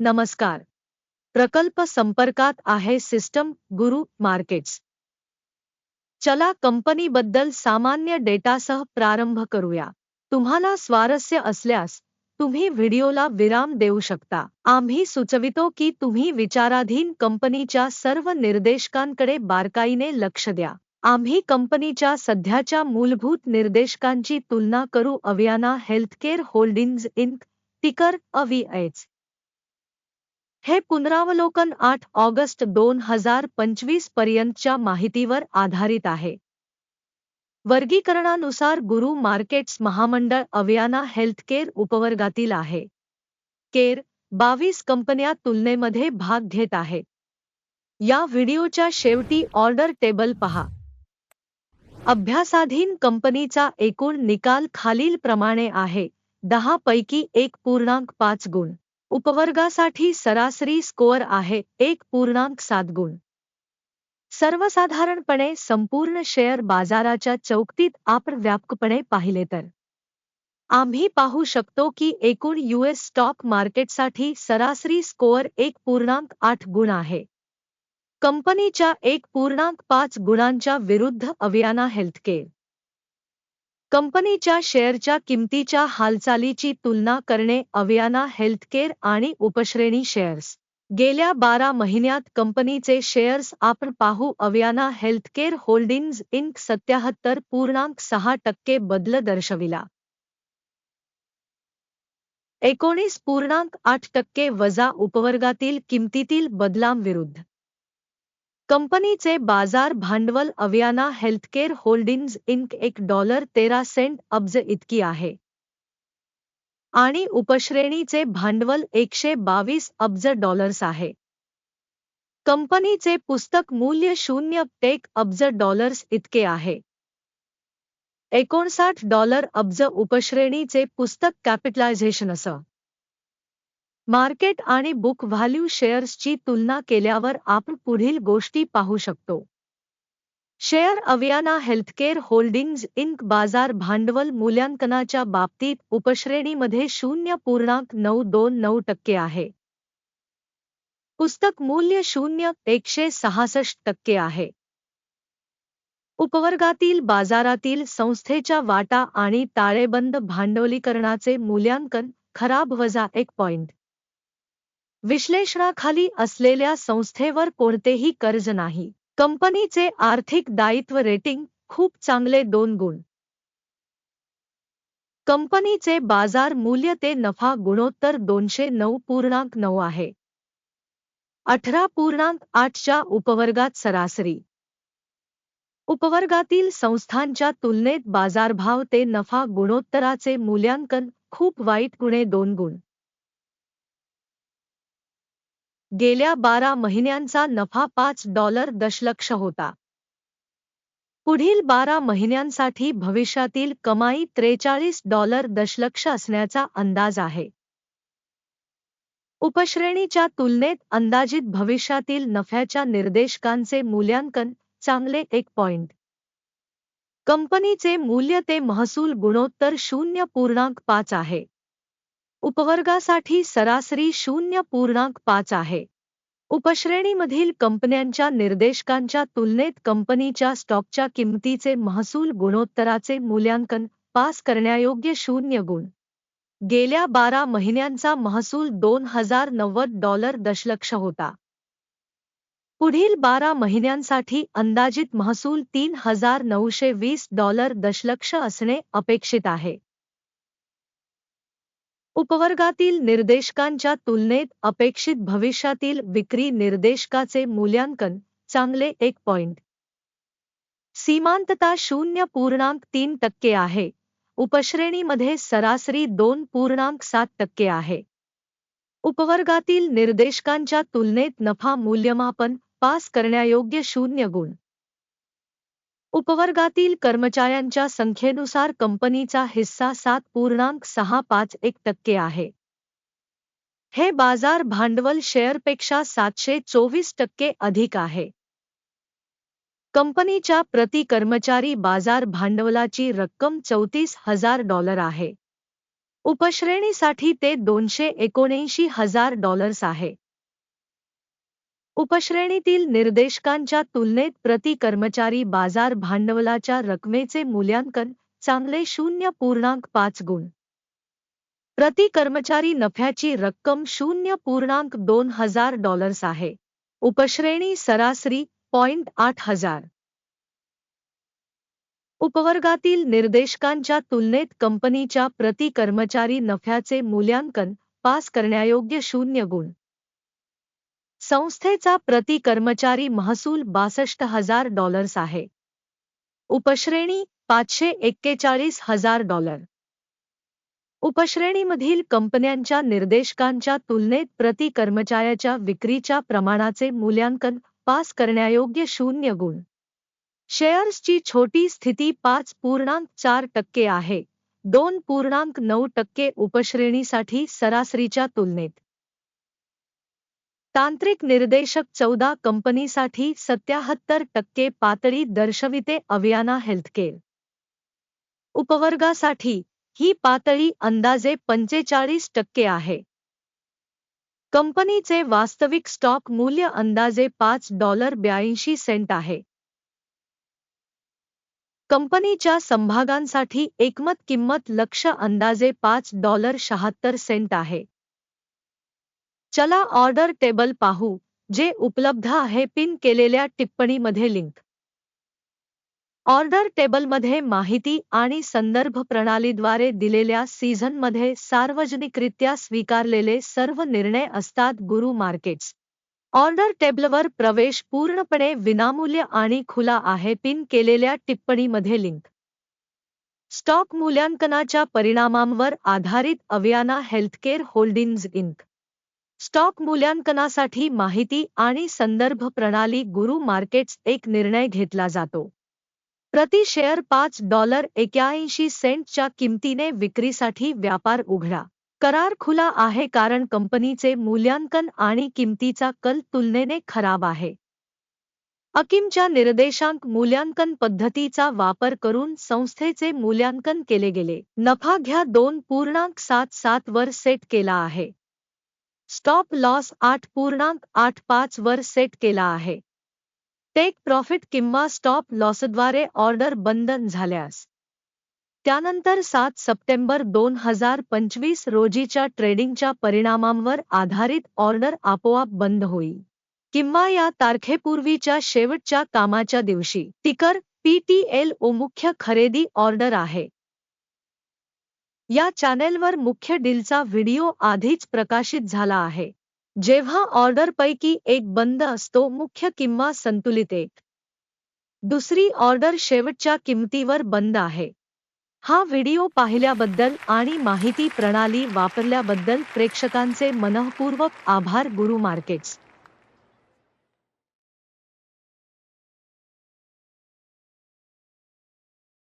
नमस्कार. प्रकल्प संपर्कात आहे सिस्टम गुरु मार्केट्स. चला कंपनीबद्दल सामान्य डेटासह प्रारंभ करूया. तुम्हाला स्वारस्य असल्यास तुम्ही व्हिडिओला विराम देऊ शकता. आम्ही सुचवितो की तुम्ही विचाराधीन कंपनीच्या सर्व निर्देशकांकडे बारकाईने लक्ष द्या. आम्ही कंपनीच्या सध्याच्या मूलभूत निर्देशकांची तुलना करू अवियाना हेल्थकेअर होल्डिंग्ज इंक, टिकर अव्हीएच हे पुनरावलोकन आठ ऑगस्ट दोन हजार पंचवीस पर्यंतच्या माहितीवर आधारित आहे. वर्गीकरणानुसार गुरु मार्केट्स महामंडळ अवियाना हेल्थकेअर उपवर्गातील आहे. केर बावीस कंपन्या तुलनेमध्ये भाग घेत आहे. या व्हिडिओच्या शेवटी ऑर्डर टेबल पहा. अभ्यासाधीन कंपनीचा एकूण निकाल खालीलप्रमाणे आहे. दहा पैकी एक पूर्णांक पाच गुण. उपवर्गासाठी सरासरी स्कोअर आहे एक पूर्णांक सात गुण. सर्वसाधारणपणे संपूर्ण शेअर बाजाराच्या चौकटीत आपण व्यापकपणे पाहिले तर. आम्ही पाहू शकतो की एकूण यूएस स्टॉक मार्केटसाठी सरासरी स्कोअर एक पूर्णांक आठ गुण आहे. कंपनीच्या एक पूर्णांक पाच गुणांच्या विरुद्ध अवियाना हेल्थकेअर कंपनीच्या शेअरच्या किमतीच्या हालचालीची तुलना करणे अवियाना हेल्थकेअर आणि उपश्रेणी शेअर्स. गेल्या बारा महिन्यात कंपनीचे शेअर्स आपण पाहू अवियाना हेल्थकेअर होल्डिंग्ज इंक सत्याहत्तर पूर्णांक सहा टक्के बदल दर्शविला. एकोणीस पूर्णांक आठ टक्के वजा उपवर्गातील किमतीतील बदलांविरुद्ध. कंपनीचे बाजार भांडवल अवियाना हेल्थकेअर होल्डिंग्ज इंक एक डॉलर तेरा सेंट अब्ज इतकी आहे. आणि उपश्रेणीचे भांडवल एकशे बावीस अब्ज डॉलर्स आहे. कंपनीचे पुस्तक मूल्य शून्य टेक अब्ज डॉलर्स इतके आहे. एकोणसाठ डॉलर अब्ज उपश्रेणीचे पुस्तक कॅपिटलायझेशन असं. मार्केट आणि बुक व्हॅल्यू शेअर्सची तुलना केल्यावर आपण पुढील गोष्टी पाहू शकतो. Share Aveanna healthcare holdings inc बाजार भांडवल मूल्यांकनाच्या बाबतीत उपश्रेणीमध्ये शून्य पूर्णांक नऊ दोन नऊ टक्के आहे. पुस्तक मूल्य शून्य एकशे सहासष्ट टक्के आहे. उपवर्गातील बाजारातील संस्थेच्या वाटा आणि ताळेबंद भांडवलीकरणाचे मूल्यांकन खराब वजा एक पॉइंट. विश्लेषणाखाली असलेल्या संस्थेवर कोणतेही कर्ज नाही. कंपनीचे आर्थिक दायित्व रेटिंग खूप चांगले दोन गुण. कंपनीचे बाजार मूल्य ते नफा गुणोत्तर दोनशे नऊ पूर्णांक नऊ आहे. अठरा पूर्णांक आठच्या उपवर्गात सरासरी. उपवर्गातील संस्थांच्या तुलनेत बाजारभाव ते नफा गुणोत्तराचे मूल्यांकन खूप वाईट गुणे दोन गुण. गेल्या बारा महिन्यांचा नफा पाच डॉलर दशलक्ष होता. पुढील बारा महिन्यांसाठी भविष्यातील कमाई त्रेचाळीस डॉलर दशलक्ष असण्याचा अंदाज आहे. उपश्रेणीच्या तुलनेत अंदाजित भविष्यातील नफ्याच्या निर्देशकांचे मूल्यांकन चांगले एक पॉइंट. कंपनीचे मूल्य ते महसूल गुणोत्तर शून्य पूर्णांक पाच आहे. उपवर्गासाठी सरासरी शून्य पूर्णांक पाच आहे. उपश्रेणीमधील कंपन्यांच्या निर्देशकांच्या तुलनेत कंपनीच्या स्टॉकच्या किंमतीचे महसूल गुणोत्तराचे मूल्यांकन पास करण्यायोग्य शून्य गुण. गेल्या बारा महिन्यांचा महसूल दोन हजार नव्वद डॉलर दशलक्ष होता. पुढील बारा महिन्यांसाठी अंदाजित महसूल तीन हजार नऊशे वीस डॉलर दशलक्ष असणे अपेक्षित आहे. उपवर्गातील निर्देशकांच्या तुलनेत अपेक्षित भविष्यातील विक्री निर्देशकाचे मूल्यांकन चांगले एक पॉइंट सीमांतता शून्य पूर्णांक तीन टक्के आहे. उपश्रेणीमध्ये सरासरी दोन पूर्णांक सात टक्के आहे. उपवर्गातील निर्देशकांच्या तुलनेत नफा मूल्यमापन पास करण्यायोग्य शून्य गुण. उपवर्गातील कर्मचाऱ्यांच्या संख्येनुसार कंपनीचा हिस्सा सात पूर्णांक सहा पाच एक टक्के आहे. हे बाजार भांडवल शेअरपेक्षा सातशे चोवीस टक्के अधिक आहे. कंपनीच्या प्रति कर्मचारी बाजार भांडवलाची रक्कम चौतीस हजार डॉलर आहे. उपश्रेणीसाठी ते दोनशे एकोणऐंशी हजार डॉलर्स आहे. उपश्रेणीतील निर्देशकांच्या तुलनेत प्रति कर्मचारी बाजार भांडवलाच्या रकमेचे मूल्यांकन चांगले शून्य पूर्णांक पाच गुण. प्रति कर्मचारी नफ्याची रक्कम शून्य पूर्णांक दोन हजार डॉलर्स आहे. उपश्रेणी सरासरी पॉइंट आठ हजार. उपवर्गातील निर्देशकांच्या तुलनेत कंपनीच्या प्रति कर्मचारी नफ्याचे मूल्यांकन पास करण्यायोग्य शून्य गुण. संस्थेचा प्रति कर्मचारी महसूल बासष्ट हजार डॉलर्स आहे. उपश्रेणी पाचशे एक्केचाळीस हजार डॉलर. उपश्रेणीमधील कंपन्यांच्या निर्देशकांच्या तुलनेत प्रति कर्मचाऱ्याच्या विक्रीच्या प्रमाणाचे मूल्यांकन पास करण्यायोग्य शून्य गुण. शेअर्सची छोटी स्थिती पाच पूर्णांक चार टक्के आहे. दोन पूर्णांक नऊ टक्के उपश्रेणीसाठी सरासरीच्या तुलनेत. तांत्रिक निर्देशक चौदा कंपनीसाठी सत्याहत्तर टक्के पातळी दर्शविते अवियाना हेल्थकेअर. उपवर्गासाठी ही पातळी अंदाजे पंचेचाळीस टक्के आहे. कंपनीचे वास्तविक स्टॉक मूल्य अंदाजे पाच डॉलर ब्याऐंशी सेंट आहे. कंपनीच्या समभागांसाठी एकमत किंमत लक्ष अंदाजे पाच डॉलर शहात्तर सेंट आहे. चला ऑर्डर टेबल पाहू जे उपलब्ध आहे पिन केलेल्या टिप्पणीमध्ये लिंक. ऑर्डर टेबलमध्ये माहिती आणि संदर्भ प्रणालीद्वारे दिलेल्या सीझनमध्ये सार्वजनिकरित्या स्वीकारलेले सर्व निर्णय असतात गुरु मार्केट्स. ऑर्डर टेबलवर प्रवेश पूर्णपणे विनामूल्य आणि खुला आहे पिन केलेल्या टिप्पणीमध्ये लिंक. स्टॉक मूल्यांकनाच्या परिणामांवर आधारित Aviana Healthcare Holdings Inc. Stock मूल्यांकनासाठी माहिती आणि संदर्भ प्रणाली गुरु मार्केट्स एक निर्णय घेतला जातो. प्रति शेअर पाच डॉलर एक्याऐंशी सेंटच्या किमतीने विक्रीसाठी व्यापार उघडा. करार खुला आहे कारण कंपनीचे मूल्यांकन आणि किमतीचा कल तुलनेने खराब आहे. अकिमच्या निर्देशांक मूल्यांकन पद्धतीचा वापर करून संस्थेचे मूल्यांकन केले गेले. नफा घ्या दोन पूर्णांक सात सात वर सेट केला आहे. स्टॉप लॉस आठ पूर्णांक आठ पाच वर सेट केला आहे. टेक प्रॉफिट किंवा स्टॉप लॉसद्वारे ऑर्डर बंद झाल्यास. त्यानंतर सात सप्टेंबर दोन हजार पंचवीस रोजीच्या ट्रेडिंगच्या परिणामांवर आधारित ऑर्डर आपोआप बंद होईल. किंवा या तारखेपूर्वीच्या शेवटच्या कामाच्या दिवशी टिकर पीटीएल ओ मुख्य खरेदी ऑर्डर आहे. या चॅनेलवर मुख्य डीलचा व्हिडिओ आधीच प्रकाशित झाला आहे. जेव्हा ऑर्डरपैकी एक बंद असतो मुख्य किंवा संतुलित एक. दुसरी ऑर्डर शेवटच्या किंमतीवर बंद आहे. हा व्हिडिओ पाहिल्याबद्दल आणि माहिती प्रणाली वापरल्याबद्दल प्रेक्षकांचे मनःपूर्वक आभार गुरु मार्केट्स